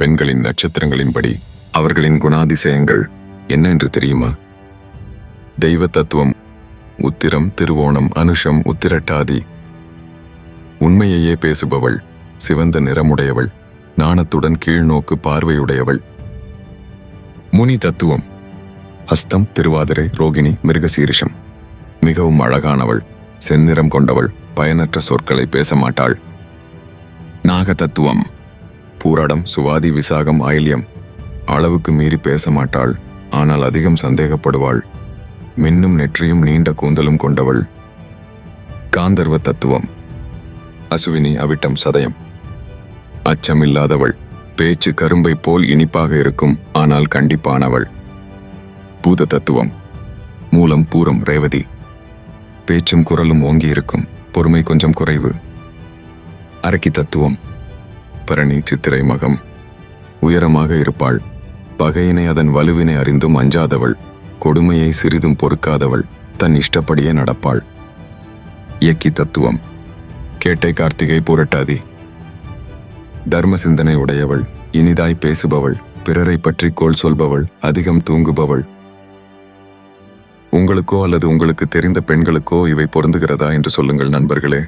பெண்களின் நட்சத்திரங்களின்படி அவர்களின் குணாதிசயங்கள் என்ன என்று தெரியுமா? தெய்வ தத்துவம் உத்திரம் திருவோணம் அனுஷம் உத்திரட்டாதி. உண்மையையே பேசுபவள் சிவந்த நிறமுடையவள் நாணத்துடன் கீழ்நோக்கு பார்வையுடையவள். முனி தத்துவம் ஹஸ்தம் திருவாதிரை ரோகிணி மிருகசீரிஷம். மிகவும் அழகானவள் செந்நிறம் கொண்டவள் பயனற்ற சொற்களை பேச மாட்டாள். நாக தத்துவம் பூராடம் சுவாதி விசாகம் ஆயில்யம் அளவுக்கு மீறி பேச மாட்டாள் ஆனால் அதிகம் சந்தேகப்படுவாள். மின்னும் நெற்றியும் நீண்ட கூந்தலும் கொண்டவள். காந்தர்வ தத்துவம். அசுவினி அவிட்டம் சதயம். அச்சமில்லாதவள். பேச்சு கரும்பை போல் இனிப்பாக இருக்கும் ஆனால் கண்டிப்பானவள். பூத தத்துவம். மூலம் பூரம் ரேவதி. பேச்சும் குரலும் ஓங்கி இருக்கும் பொறுமை கொஞ்சம் குறைவு. அரக்கி தத்துவம். பரணி சித்திரை மகம். உயரமாக இருப்பாள். பகையினை அதன் வலுவினை அறிந்தும் அஞ்சாதவள். கொடுமையை சிறிதும் பொறுக்காதவள். தன் இஷ்டப்படியே நடப்பாள். இயக்கி தத்துவம். கேட்டை கார்த்திகை புரட்டாதி. தர்ம சிந்தனை உடையவள். இனிதாய் பேசுபவள். பிறரை பற்றி கோல் சொல்பவள். அதிகம் தூங்குபவள். உங்களுக்கோ அல்லது உங்களுக்கு தெரிந்த பெண்களுக்கோ இவை பொருந்துகிறதா என்று சொல்லுங்கள் நண்பர்களே.